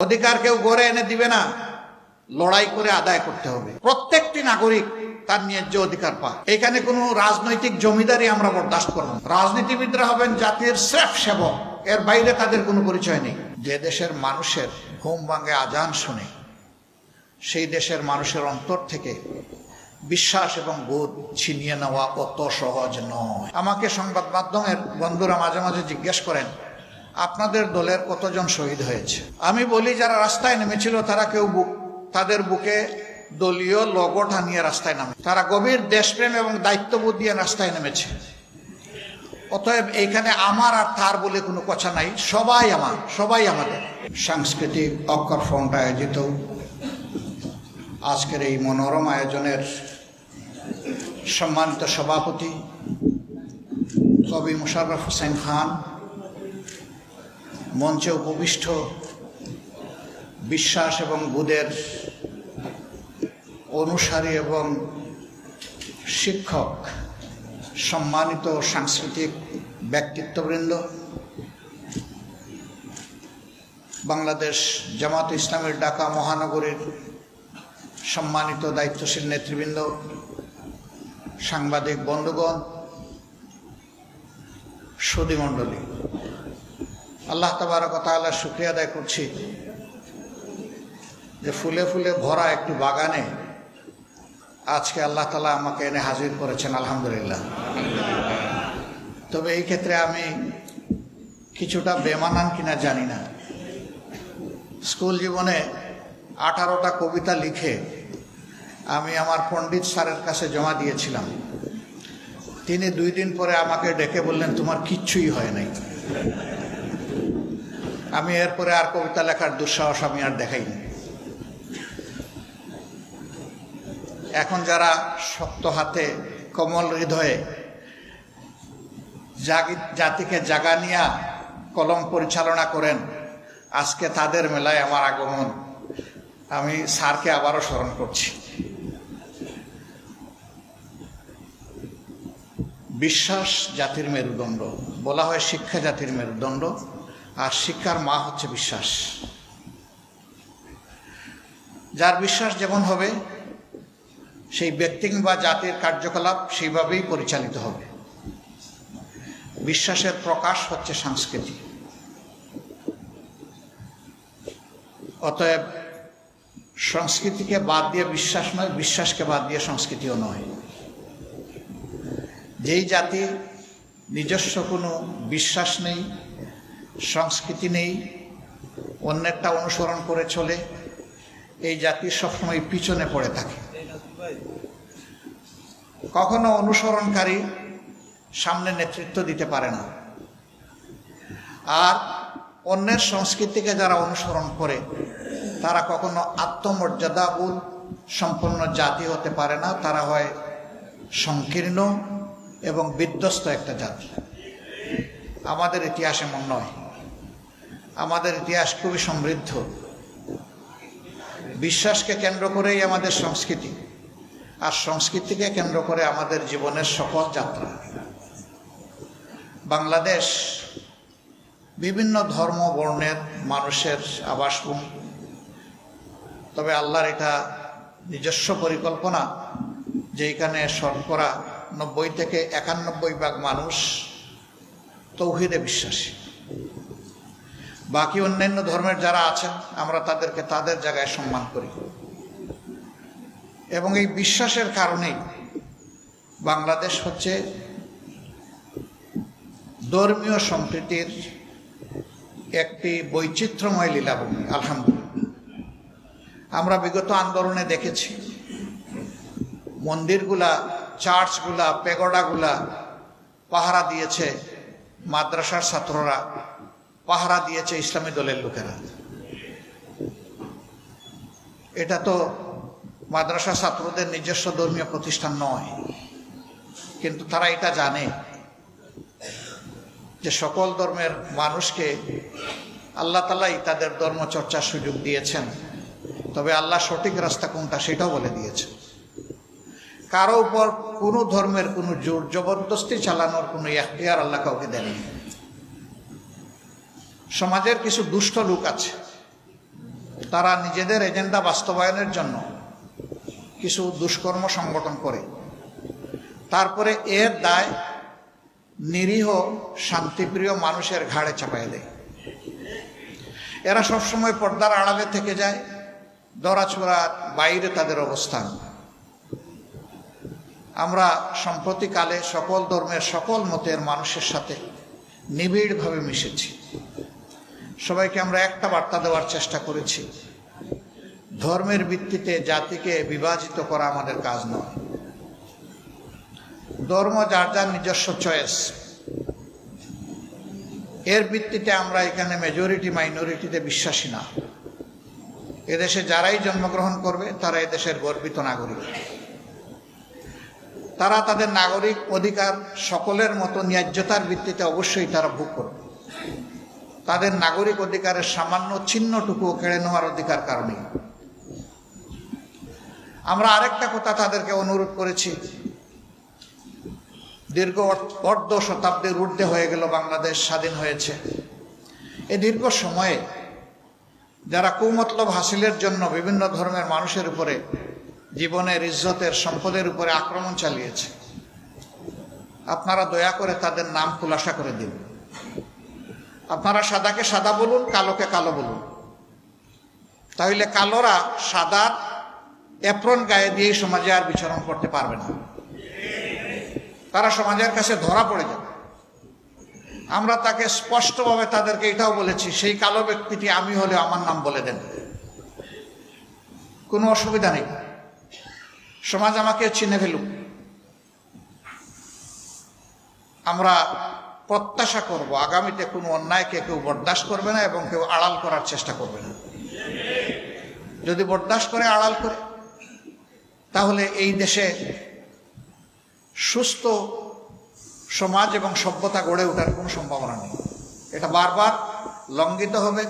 অধিকার কেউ গড়ে এনে দিবে না। লড়াই করে আদায় করতে হবে। প্রত্যেকটি নাগরিক তার ন্যায্য অধিকার পায়। এখানে কোনো রাজনৈতিক জমিদারি আমরা বরদাস্ত করব। রাজনীতিবিদরা হবেন জাতির শ্রেফ সেবক। এর বাইরে তাদের কোনো পরিচয় নেই। যে দেশের মানুষের ঘুম ভাঙে আজান শুনে, সেই দেশের মানুষের অন্তর থেকে বিশ্বাস এবং বোধ ছিনিয়ে নেওয়া অত সহজ নয়। আমাকে সংবাদ মাধ্যমের বন্ধুরা মাঝে মাঝে জিজ্ঞেস করেন আপনাদের দলের কতজন শহীদ হয়েছে? আমি বলি, যারা রাস্তায় নেমেছিল, তারা কেউ বুক তাদের বুকে দলীয় লগো টানিয়ে রাস্তায় নামে। তারা গভীর দেশপ্রেম এবং দায়িত্ববোধ দিয়ে রাস্তায় নেমেছে। অতএব এইখানে আমার আর তার বলে কোনো কথা নাই। সবাই আমার, সবাই আমাদের। সাংস্কৃতিক অক্ষর ফ্রন্ট আয়োজিত। আজকের এই মনোরম আয়োজনের সম্মানিত সভাপতি কবি মুশাররফ হোসেন খান মঞ্চে উপবিষ্ট বিশ্বাস এবং বুধের অনুসারী এবং শিক্ষক, সম্মানিত সাংস্কৃতিক ব্যক্তিত্ববৃন্দ, বাংলাদেশ জামাত ইসলামের ঢাকা মহানগরীর সম্মানিত দায়িত্বশীল নেতৃবৃন্দ, সাংবাদিক বন্ধুগণ সুদীমণ্ডলী আল্লাহ তাবারক তাআলার শুক্রিয়া আদায় করছি যে ফুলে ফুলে ভরা একটি বাগানে আজকে আল্লাহ তালা আমাকে এনে হাজির করেছেন, আলহামদুলিল্লাহ। তবে এই ক্ষেত্রে আমি কিছুটা বেমানান কিনা জানি না। স্কুল জীবনে আঠারোটা কবিতা লিখে আমি আমার পণ্ডিত স্যারের কাছে জমা দিয়েছিলাম। তিনি দুই দিন পরে আমাকে ডেকে বললেন, তোমার কিচ্ছুই হয় নাই। আমি এরপরে আর কবিতা লেখার দুঃসাহস আমি আর দেখাইনি। এখন যারা শক্ত হাতে, কমল হৃদয়ে জাগি- জাতিকে জাগানিয়া কলম পরিচালনা করেন, আজকে তাদের মেলায় আমার আগমন। আমি স্যারকে আবারও স্মরণ করছি। বিশ্বাস জাতির মেরুদণ্ড। বলা হয় শিক্ষা জাতির মেরুদণ্ড। শিক্ষার মা হচ্ছে বিশ্বাস। যার বিশ্বাস যেমন হবে, সেই ব্যক্তি বা জাতির কার্যকলাপ সেইভাবেই পরিচালিত হবে। বিশ্বাসের প্রকাশ হচ্ছে সংস্কৃতি অতএব সংস্কৃতিকে বাদ দিয়ে বিশ্বাস নয়, বিশ্বাসকে বাদ দিয়ে সংস্কৃতিও নয়। যেই জাতি নিজস্ব কোনো বিশ্বাস নেই সংস্কৃতি নেই, অন্যেরটা অনুসরণ করে চলে, এই জাতি সবসময় পিছনে পড়ে থাকে। কখনো অনুসরণকারী সামনে নেতৃত্ব দিতে পারে না। আর অন্যের সংস্কৃতিকে যারা অনুসরণ করে, তারা কখনো আত্মমর্যাদাবোধ সম্পন্ন জাতি হতে পারে না, তারা হয় সংকীর্ণ এবং বিধ্বস্ত একটা জাতি। আমাদের ইতিহাস এমন নয় আমাদের ইতিহাস খুবই সমৃদ্ধ। বিশ্বাসকে কেন্দ্র করেই আমাদের সংস্কৃতি, আর সংস্কৃতিকে কেন্দ্র করে আমাদের জীবনের সকল যাত্রা। বাংলাদেশ বিভিন্ন ধর্ম, বর্ণের মানুষের আবাসভূমি। তবে আল্লাহর এটা নিজস্ব পরিকল্পনা যে এখানে শতকরা নব্বই থেকে একানব্বই ভাগ মানুষ তৌহিদে বিশ্বাসী। বাকি অন্যান্য ধর্মের যারা আছেন, আমরা তাদেরকে তাদের জায়গায় সম্মান করি। এবং এই বিশ্বাসের কারণেই বাংলাদেশ হচ্ছে ধর্মীয় সম্প্রীতির একটি বৈচিত্র্যময় লীলাভূমি, আলহামদুলিল্লাহ। আমরা বিগত আন্দোলনে দেখেছি, মন্দিরগুলা, চার্চগুলা, পেগোডাগুলা পাহারা দিয়েছে মাদ্রাসার ছাত্ররা। পাহারা দিয়েছে ইসলামী দলের লোকেরা। এটা তো মাদ্রাসা ছাত্রদের নিজস্ব ধর্মীয় প্রতিষ্ঠান নয়, কিন্তু তারা এটা জানে যে সকল ধর্মের মানুষকে আল্লাহ তালাই তাদের ধর্ম চর্চার সুযোগ দিয়েছেন। তবে আল্লাহ সঠিক রাস্তা কোনটা সেটাও বলে দিয়েছেন। কারও উপর কোনো ধর্মের কোনো জোর, জবরদস্তি চালানোর কোনো এখতিয়ার আল্লাহ কাউকে দেননি। সমাজের কিছু দুষ্ট লোক আছে, তারা নিজেদের এজেন্ডা বাস্তবায়নের জন্য কিছু দুষ্কর্ম সংগঠন করে। তারপরে এর দায় নিরীহ, শান্তিপ্রিয় মানুষের ঘাড়ে চাপাই দেয়। এরা সবসময় পর্দার আড়ালে থেকে যায় দরাছোড়ার বাইরে তাদের অবস্থান। আমরা সম্প্রতিকালে সকল ধর্মের সকল মতের মানুষের সাথে নিবিড়ভাবে মিশেছি। সবাইকে আমরা একটা বার্তা দেওয়ার চেষ্টা করেছি। ধর্মের ভিত্তিতে জাতিকে বিভাজিত করা আমাদের কাজ নয়। ধর্ম যার যার নিজস্ব চয়েস এর ভিত্তিতে আমরা এখানে মেজরিটি মাইনরিটিতে বিশ্বাসী না। এদেশে যারাই জন্মগ্রহণ করবে, তারা এদেশের গর্বিত নাগরিক। তারা তাদের নাগরিক অধিকার সকলের মতো ন্যায্যতার ভিত্তিতে অবশ্যই তারা ভোগ করবে। তাদের নাগরিক অধিকারের সামান্য চিহ্নটুকু কেড়ে নেওয়ার অধিকার কারণে। আমরা আরেকটা কথা তাদেরকে অনুরোধ করেছি। দীর্ঘ অর্ধ শতাব্দীর ঊর্ধ্বে হয়ে গেল বাংলাদেশ স্বাধীন হয়েছে। এই দীর্ঘ সময়ে যারা কুমতলব হাসিলের জন্য বিভিন্ন ধর্মের মানুষের উপরে, জীবনের ইজ্জতের সম্পদের উপরে আক্রমণ চালিয়েছে, আপনারা দয়া করে তাদের নাম খুলাসা করে দিন। আপনারা সাদাকে সাদা বলুন, কালোকে কালো বলুন। তাহলে কালোরা সাদার অ্যাপ্রন গায়ে দিয়ে সমাজে আর বিচরণ করতে পারবে না। তারা সমাজের কাছে ধরা পড়ে যাবে। আমরা তাকে স্পষ্টভাবে তাদেরকে এটাও বলেছি, সেই কালো ব্যক্তিটি আমি হলে আমার নাম বলে দেন। কোনো অসুবিধা নেই। সমাজ আমাকে চিনে ফেলুক। আমরা প্রত্যাশা করব, আগামীতে কোনো অন্যায়কে কেউ বরদাস্ত করবে না এবং কেউ আড়াল করার চেষ্টা করবে না। যদি বরদাস্ত করে, আড়াল করে, তাহলে এই দেশে সুস্থ সমাজ এবং সভ্যতা গড়ে ওঠার কোনো সম্ভাবনা নেই। এটা বারবার লঙ্ঘিত হবে,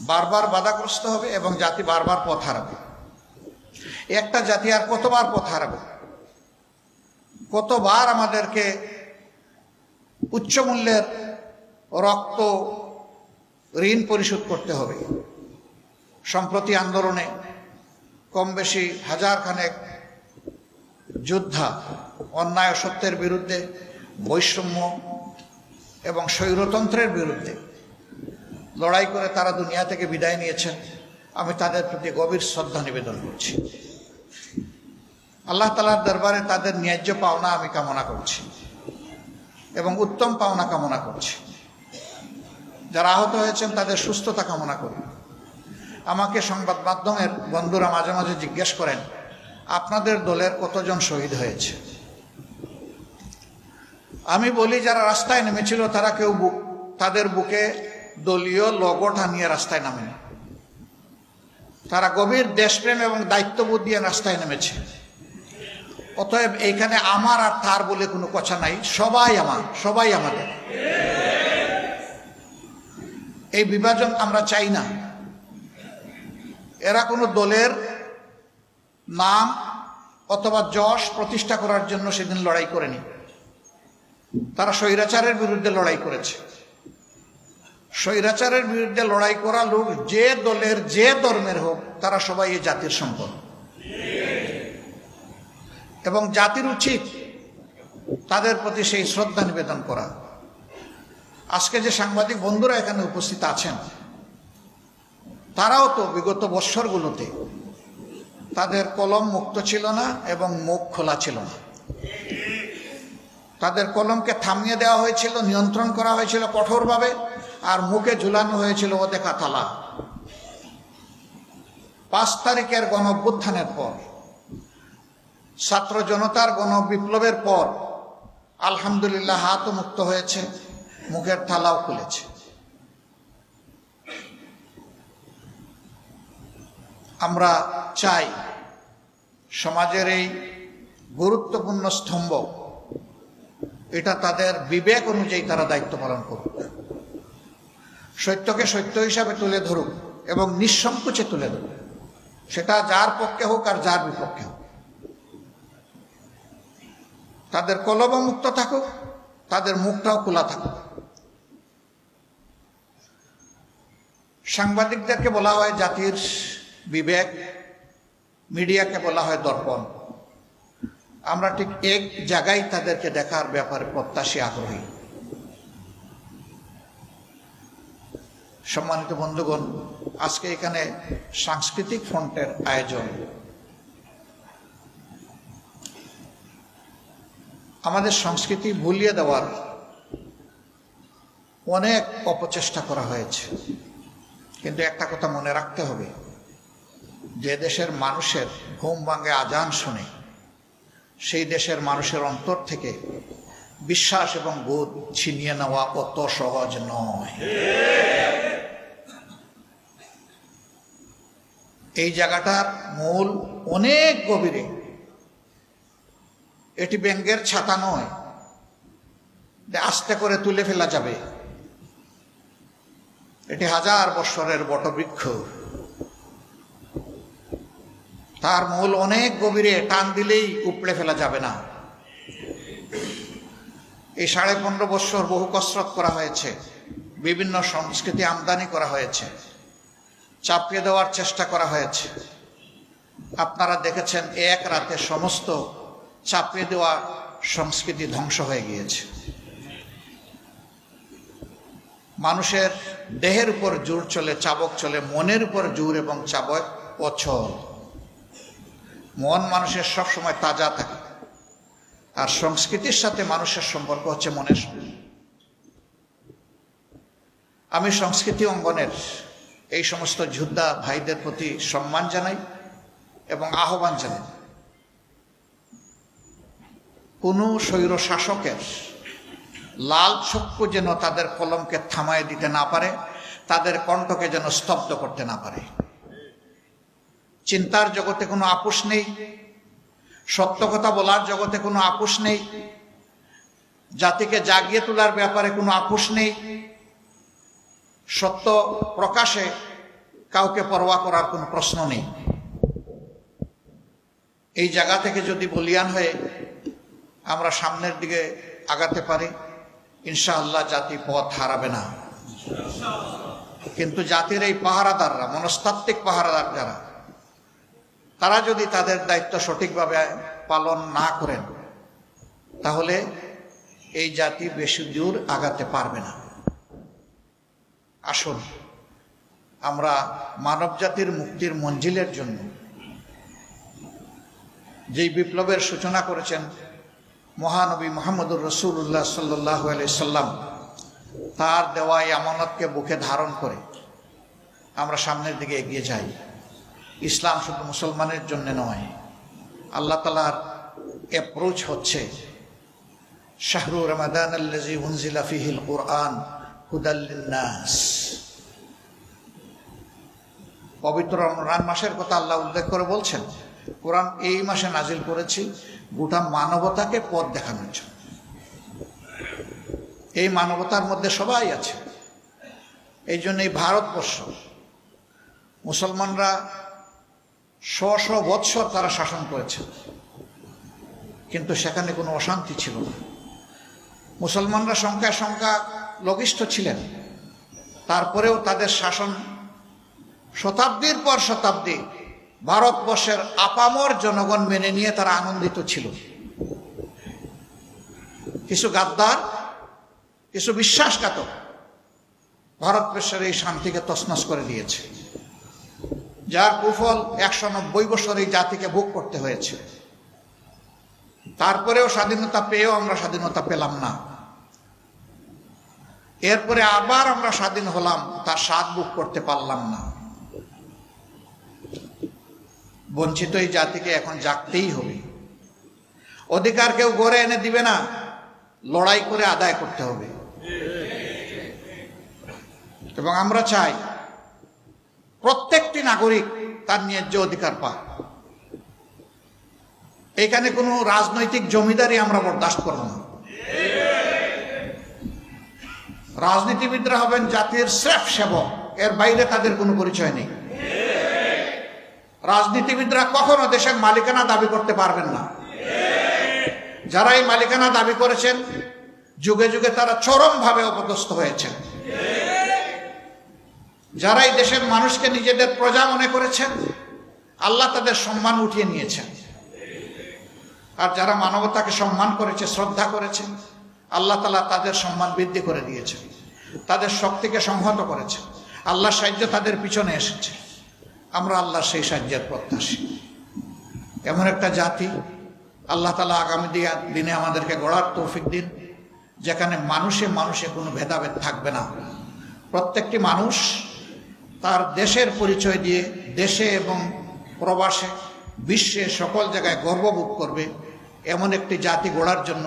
বারবার বাধাগ্রস্ত হবে এবং জাতি বারবার পথ হারাবে। একটা জাতি আর কতবার পথ হারাবে? কতবার আমাদেরকে উচ্চ মূল্যের রক্ত ঋণ পরিশোধ করতে হবে। সম্প্রতি আন্দোলনে কম বেশি হাজার খানেক যোদ্ধা অন্যায় সত্যের বিরুদ্ধে, বৈষম্য এবং স্বৈরতন্ত্রের বিরুদ্ধে লড়াই করে তারা দুনিয়া থেকে বিদায় নিয়েছেন। আমি তাদের প্রতি গভীর শ্রদ্ধা নিবেদন করছি। আল্লাহ তালার দরবারে তাদের ন্যায্য পাওনা আমি কামনা করছি। এবং উত্তম পাওনা কামনা করছি। যারা আহত হয়েছেন, তাদের সুস্থতা কামনা করি। আমাকে সংবাদ মাধ্যমের বন্ধুরা মাঝে মাঝে জিজ্ঞেস করেন, আপনাদের দলের কতজন শহীদ হয়েছে? আমি বলি, যারা রাস্তায় নেমেছিল, তারা কেউ বুক তাদের বুকে দলীয় লগো টানিয়ে রাস্তায় নামেনি। তারা গভীর দেশপ্রেম এবং দায়িত্ববোধ দিয়ে রাস্তায় নেমেছে। অতএব এইখানে আমার আর তার বলে কোনো কথা নাই। সবাই আমার, সবাই আমাদের। এই বিভাজন আমরা চাই না। এরা কোনো দলের নাম অথবা যশ প্রতিষ্ঠা করার জন্য সেদিন লড়াই করেনি। তারা স্বৈরাচারের বিরুদ্ধে লড়াই করেছে। স্বৈরাচারের বিরুদ্ধে লড়াই করা লোক যে দলের, যে ধর্মের হোক, তারা সবাই এই জাতির সম্পদ। এবং জাতির উচিত তাদের প্রতি সেই শ্রদ্ধা নিবেদন করা। আজকে যে সাংবাদিক বন্ধুরা এখানে উপস্থিত আছেন, তারাও তো বিগত বৎসরগুলোতে তাদের কলম মুক্ত ছিল না এবং মুখ খোলা ছিল না। তাদের কলমকে থামিয়ে দেওয়া হয়েছিল, নিয়ন্ত্রণ করা হয়েছিল কঠোরভাবে আর মুখে ঝুলানো হয়েছিল ও দেখা তালা পাঁচ তারিখের গণ অভ্যুত্থানের পর ছাত্র জনতার গণ বিপ্লবের পর আলহামদুলিল্লাহ হাতও মুক্ত হয়েছে, মুখের থালাও খুলেছে। আমরা চাই সমাজের এই গুরুত্বপূর্ণ স্তম্ভ, এটা তাদের বিবেক অনুযায়ী তারা দায়িত্ব পালন করুক। সত্যকে সত্য হিসাবে তুলে ধরুক এবং নিঃসংকোচে তুলে ধরুক। সেটা যার পক্ষে হোক আর যার বিপক্ষে হোক। তাদের কলব মুক্ত থাকুক, তাদের মুখটাও খোলা থাকুক। সাংবাদিকদেরকে বলা হয় জাতির বিবেক, মিডিয়াকে বলা হয় দর্পণ। আমরা ঠিক এক জায়গায় তাদেরকে দেখার ব্যাপারে প্রত্যাশী আগ্রহী। সম্মানিত বন্ধুগণ, আজকে এখানে সাংস্কৃতিক ফ্রন্টের আয়োজন আমাদের সংস্কৃতি ভুলিয়ে দেওয়ার অনেক অপচেষ্টা করা হয়েছে। কিন্তু একটা কথা মনে রাখতে হবে, যে দেশের মানুষের ঘুম ভাঙে আজান শুনে, সেই দেশের মানুষের অন্তর থেকে বিশ্বাস এবং বোধ ছিনিয়ে নেওয়া অত সহজ নয়। এই জায়গাটার মূল, অনেক গভীরে এটি ব্যাঙ্গের ছাতা নয়। আস্তে করে তুলে ফেলা যাবে। এটি হাজার বৎসরের বটবৃক্ষ। তার মূল অনেক গভীরে টান দিলেই উপড়ে ফেলা যাবে না। এই সাড়ে পনেরো বৎসর বহু কসরত করা হয়েছে। বিভিন্ন সংস্কৃতি আমদানি করা হয়েছে। চাপিয়ে দেওয়ার চেষ্টা করা হয়েছে। আপনারা দেখেছেন, এক রাতে সমস্ত চাপিয়ে দেওয়া সংস্কৃতি ধ্বংস হয়ে গিয়েছে। মানুষের দেহের উপর জোর চলে, চাবক চলে, মনের উপর জোর এবং চাবক অচল। মন মানুষের সব সময় তাজা থাকে। আর সংস্কৃতির সাথে মানুষের সম্পর্ক হচ্ছে মনের সঙ্গে আমি সংস্কৃতি অঙ্গনের এই সমস্ত যোদ্ধা ভাইদের প্রতি সম্মান জানাই এবং আহ্বান জানাই। কোনো স্বৈর শাসকের লাল চক্ষু যেন তাদের কলমকে থামায় দিতে না পারে, তাদের কণ্ঠকে যেন স্তব্ধ করতে না পারে। চিন্তার জগতে কোনো আপোষ নেই, সত্য কথা বলার জগতে কোনো আপোষ নেই, জাতিকে জাগিয়ে তোলার ব্যাপারে কোনো আপোষ নেই, সত্য প্রকাশে কাউকে পরোয়া করার কোনো প্রশ্ন নেই। এই জায়গা থেকে যদি বলিয়ান হয়ে আমরা সামনের দিকে আগাতে পারি। ইনশাআল্লাহ জাতি পথ হারাবে না। কিন্তু জাতির এই পাহারাদাররা, মনস্তাত্ত্বিক পাহারাদার যারা, তারা যদি তাদের দায়িত্ব সঠিকভাবে পালন না করেন, তাহলে এই জাতি বেশি দূর আগাতে পারবে না। আসুন, আমরা মানব জাতির মুক্তির মঞ্জিলের জন্য যেই বিপ্লবের সূচনা করেছেন মহানবী মোহাম্মদুর রসুল্লাহ সাল্লাহ সাল্লাম তার দেওয়া এই আমানতকে বুকে ধারণ করে। আমরা সামনের দিকে এগিয়ে যাই। ইসলাম শুধু মুসলমানের জন্য নয়, আল্লাহ তালার অ্যাপ্রোচ হচ্ছে, শাহরু রমাদান আল্লাজি উনজিলা ফিহিল কোরআন হুদাল্লিনাস পবিত্র রমজান মাসের কথা আল্লাহ উল্লেখ করে বলছেন কোরআন এই মাসে নাজিল করেছি, গোটা মানবতাকে পথ দেখানোর জন্য। এই মানবতার মধ্যে সবাই আছে। এই জন্য এই ভারতবর্ষ, মুসলমানরা শ শ বৎসর তারা শাসন করেছে। কিন্তু সেখানে কোনো অশান্তি ছিল না। মুসলমানরা সংখ্যা সংখ্যা লঘিষ্ঠ ছিলেন। তারপরেও তাদের শাসন শতাব্দীর পর শতাব্দী ভারতবর্ষের আপামর জনগণ মেনে নিয়ে তারা আনন্দিত ছিল। কিছু গাদ্দার, কিছু বিশ্বাসঘাতক ভারতবর্ষের এই শান্তিকে তসনস করে দিয়েছে, যার কুফল একশো নব্বই বছর এই জাতিকে ভোগ করতে হয়েছে। তারপরেও স্বাধীনতা পেয়েও আমরা স্বাধীনতা পেলাম না। এরপরে আবার আমরা স্বাধীন হলাম, তার স্বাদ বুক করতে পারলাম না। বঞ্চিত এই জাতিকে এখন জাগতেই হবে। অধিকার কেউ গড়ে এনে দিবে না, লড়াই করে আদায় করতে হবে। এবং আমরা চাই প্রত্যেকটি নাগরিক তার ন্যায্য অধিকার পাক। এখানে কোনো রাজনৈতিক জমিদারি আমরা বরদাস্ত করব না। রাজনীতিবিদরা হবেন জাতির শ্রেফ সেবক, এর বাইরে তাদের কোনো পরিচয় নেই। রাজনীতিবিদরা কখনো দেশের মালিকানা দাবি করতে পারবেন না। যারা এই মালিকানা দাবি করেছেন, যুগে যুগে তারা চরমভাবে অপদস্থ হয়েছেন। যারা এই দেশের মানুষকে নিজেদের প্রজা মনে করেছেন, আল্লাহ তাদের সম্মান উঠিয়ে নিয়েছেন। আর যারা মানবতাকে সম্মান করেছে, শ্রদ্ধা করেছে, আল্লাহ তালা তাদের সম্মান বৃদ্ধি করে দিয়েছেন। তাদের শক্তিকে সংহত করেছে আল্লাহ সাহায্য তাদের পিছনে এসেছে। আমরা আল্লাহ সেই সাহায্যের প্রত্যাশী। এমন একটা জাতি, আল্লাহ তালা আগামী দিনে আমাদেরকে গড়ার তৌফিক দিন, যেখানে মানুষে মানুষে কোনো ভেদাভেদ থাকবে না। প্রত্যেকটি মানুষ তার দেশের পরিচয় দিয়ে দেশে এবং প্রবাসে বিশ্বে সকল জায়গায় গর্ববোধ করবে এমন একটি জাতি গড়ার জন্য।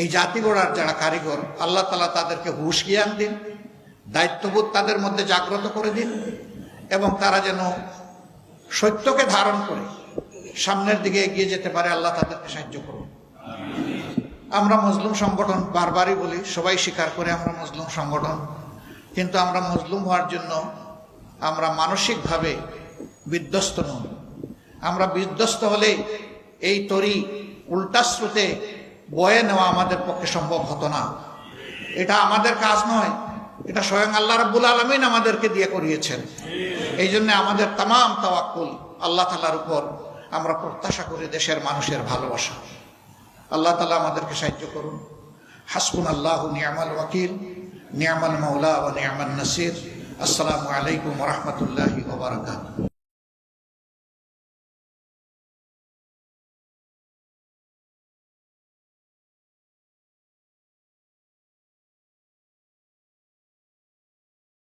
এই জাতি গড়ার যারা কারিগর, আল্লাহ তালা তাদেরকে হুশ জ্ঞান দিন, দায়িত্ববোধ তাদের মধ্যে জাগ্রত করে দিন। এবং তারা যেন সত্যকে ধারণ করে সামনের দিকে এগিয়ে যেতে পারে, আল্লাহ তাদেরকে সাহায্য করুন। আমরা মজলুম সংগঠন বারবারই বলি, সবাই স্বীকার করে আমরা মজলুম সংগঠন। কিন্তু আমরা মজলুম হওয়ার জন্য আমরা মানসিকভাবে বিধ্বস্ত নই। আমরা বিধ্বস্ত হলে এই তরি উল্টা স্রোতে বয়ে নেওয়া আমাদের পক্ষে সম্ভব হতো না। এটা আমাদের কাজ নয়। এটা স্বয়ং আল্লাহ রাব্বুল আলমিন আমাদেরকে দিয়ে করিয়েছেন। এই জন্য আমাদের তাম তাওয়াক্কুল আল্লাহ তালার উপর আমরা প্রত্যাশা করি দেশের মানুষের ভালোবাসা। আল্লাহ তালা আমাদেরকে সাহায্য করুন। হাসবুন আল্লাহ নিয়ামাল ওয়াকিল, নিয়ামাল মৌলা ও নিয়ামাল নাসির। আসসালামু আলাইকুম রহমতুল্লাহি ওবরাকাত